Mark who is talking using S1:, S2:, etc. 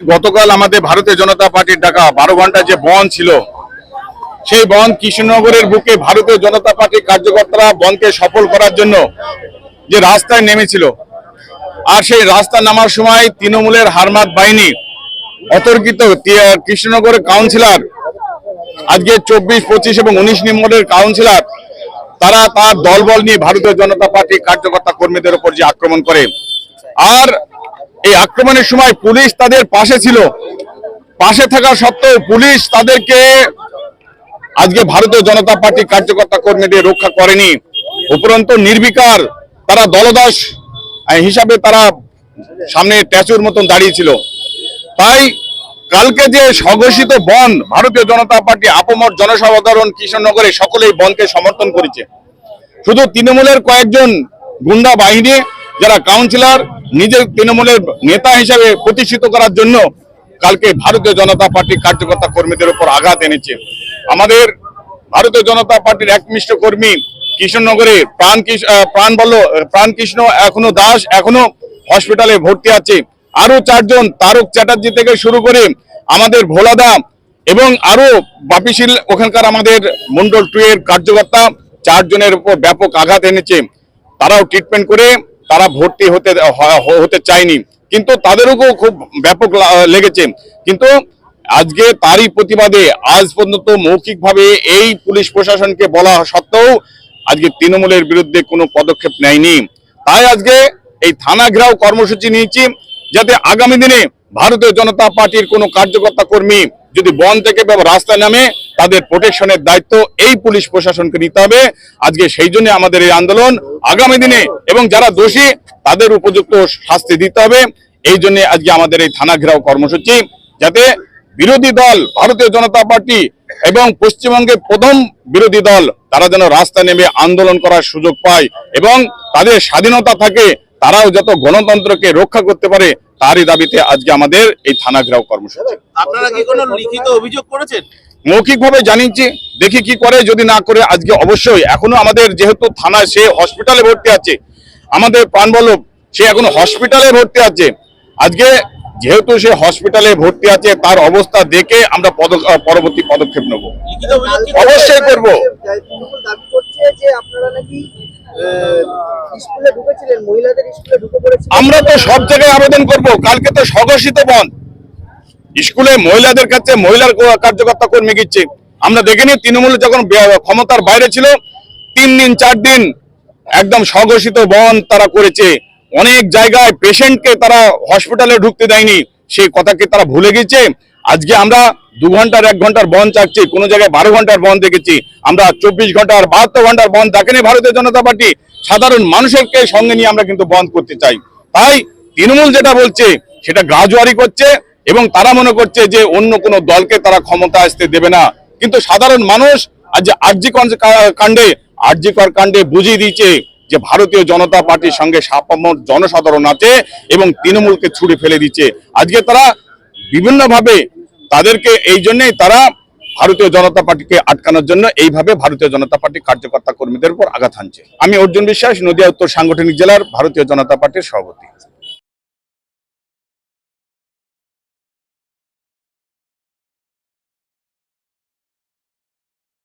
S1: গতকাল আমাদের ভারতীয় জনতা পার্টির ডাকা বারো ঘণ্টা যে বন্ধ ছিল, সেই বন্ধ কৃষ্ণনগরের বুকে ভারতীয় জনতা পার্টির কার্যকর্তারা বন্ধকে সফল করার জন্য যে রাস্তায় নেমেছিল, আর সেই রাস্তা নামার সময় তৃণমূলের হারমাত বাহিনী অতর্কিত কৃষ্ণনগরের কাউন্সিলর, আজকে চব্বিশ, পঁচিশ এবং উনিশ নম্বরের কাউন্সিলর, তারা তার দলবল নিয়ে ভারতীয় জনতা পার্টির কার্যকর্তা কর্মীদের উপর যে আক্রমণ করে। আর এই আক্রমণের সময় পুলিশ তাদের পাশে ছিল। পাশে থাকা সত্ত্বেও পুলিশ তাদেরকে আজকে ভারতীয় জনতা পার্টির কার্যকর্তা কর্মীদের রক্ষা করেনি। উপরন্ত নির্বিকার তারা দলদাস হিসাবে তারা সামনে ট্যাচুর মতন দাঁড়িয়েছিল তাই কালকে যে স্বঘোষিত বন ভারতীয় জনতা পার্টি আপমর জনসাধারণ কৃষ্ণনগরে সকলেই বনকে সমর্থন করেছে। শুধু তৃণমূলের কয়েকজন গুন্ডা বাহিনী যারা কাউন্সিলর নিজের তৃণমূলের নেতা হিসেবে প্রতিষ্ঠিত করার জন্য কালকে ভারতীয় জনতা পার্টির কার্যকর্তা কর্মীদের উপর আঘাত এনেছে। আমাদের ভারতীয় জনতা পার্টির একনিষ্ঠ কর্মী কৃষ্ণনগরে প্রাণ প্রাণ বল্ল প্রাণ কৃষ্ণ এখনও দাস এখনও হসপিটালে ভর্তি আছে। আরও চারজন তারক চ্যাটার্জি থেকে শুরু করে আমাদের ভোলাদা এবং আরও বাপিশীল ওখানকার আমাদের মন্ডল টু এর কার্যকর্তা চারজনের উপর ব্যাপক আঘাত এনেছে। তারাও ট্রিটমেন্ট করে তারা ভর্তি হতে হতে চায়নি। কিন্তু তাদেরও খুব ব্যাপক লেগেছে। কিন্তু আজকে তারই প্রতিবাদে আজ পর্যন্ত মৌখিকভাবে এই পুলিশ প্রশাসনকে বলা সত্ত্বেও আজকে তৃণমূলের বিরুদ্ধে কোনো পদক্ষেপ নেয়নি। তাই আজকে এই থানা ঘেরাও কর্মসূচি নিয়েছি যাতে আগামী দিনে ভারতীয় জনতা পার্টির কোনো কার্যকর্তা কর্মী যদি বন থেকে রাস্তায় নামে তাদের প্রোটেকশনের দায়িত্ব এই পুলিশ প্রশাসনকে নিতে হবে। আজকে সেই জন্য আমাদের এই আন্দোলন আগামী দিনে এবং যারা দোষী, তাদের উপযুক্ত শাস্তি দিতে হবে। এই জন্য আজকে আমাদের এই থানা ঘেরাও কর্মসূচি, যাতে বিরোধী দল, ভারতীয় জনতা পার্টি এবং পশ্চিমবঙ্গের প্রথম বিরোধী দল, তারা যেন রাস্তা নেমে আন্দোলন করার সুযোগ পায় এবং তাদের স্বাধীনতা থাকে, তারাও যত গণতন্ত্রকে রক্ষা করতে পারে, তারই দাবিতে আজকে আমাদের এই থানা ঘেরাও কর্মসূচি।
S2: আপনারা কি কোনো লিখিত অভিযোগ করেছেন?
S1: মৌখিকভাবে জানিয়েছি দেখি কি করে যদি না করে আজকে অবশ্যই। এখনও আমাদের যেহেতু থানায় সে হসপিটালে ভর্তি আছে আমাদের প্রাণবল্লভ সে এখনও হসপিটালে ভর্তি আছে। আজকে যেহেতু সে হসপিটালে ভর্তি আছে তার অবস্থা দেখে আমরা পরবর্তী পদক্ষেপ নেব। অবশ্যই করব। আমরা তো সব জায়গায় আবেদন করব। কালকে তো স্বঘোষিত বন্ধ। স্কুলে মহিলাদের কাছে মহিলার কার্যকর্তা কর্মী গিচ্ছে। আমরা দেখিনি, তৃণমূল যখন ক্ষমতার বাইরে ছিল, তিন দিন, চার দিন একদম স্বঘোষিত বন্ধ তারা করেছে। অনেক জায়গায় পেশেন্টকে তারা হসপিটালে ঢুকতে দেয়নি। সেই কথাকে তারা ভুলে গেছে আজকে আমরা দু ঘণ্টার, এক ঘণ্টার বন্ধ চাচ্ছি কোনো জায়গায় বারো ঘণ্টার বন্ধ দেখেছি। আমরা চব্বিশ ঘণ্টার, বাহাত্তর ঘণ্টার বন্ধ দেখেনি ভারতীয় জনতা পার্টি। সাধারণ মানুষেরকে সঙ্গে নিয়ে আমরা কিন্তু বন্ধ করতে চাই। তাই তৃণমূল যেটা বলছে, সেটা গ্রাজুয়ারি করছে। এবং তারা মনে করছে যে অন্য কোনো দলকে তারা ক্ষমতা আসতে দেবে না। কিন্তু সাধারণ মানুষ আজ যে আরজি কাণ্ডে আরজি কর কাণ্ডে বুঝিয়ে দিয়েছে যে ভারতীয় জনতা পার্টির সঙ্গে জনসাধারণ আছে এবং তৃণমূলকে ছুড়ে ফেলে দিচ্ছে। আজকে তারা বিভিন্নভাবে তাদেরকে এই জন্যই তারা ভারতীয় জনতা পার্টিকে আটকানোর জন্য এইভাবে ভারতীয় জনতা পার্টি কার্যকর্তা কর্মীদের উপর আঘাত হানছে। আমি অর্জুন বিশ্বাস, নদিয়া উত্তর সাংগঠনিক জেলার ভারতীয় জনতা পার্টির সভাপতি।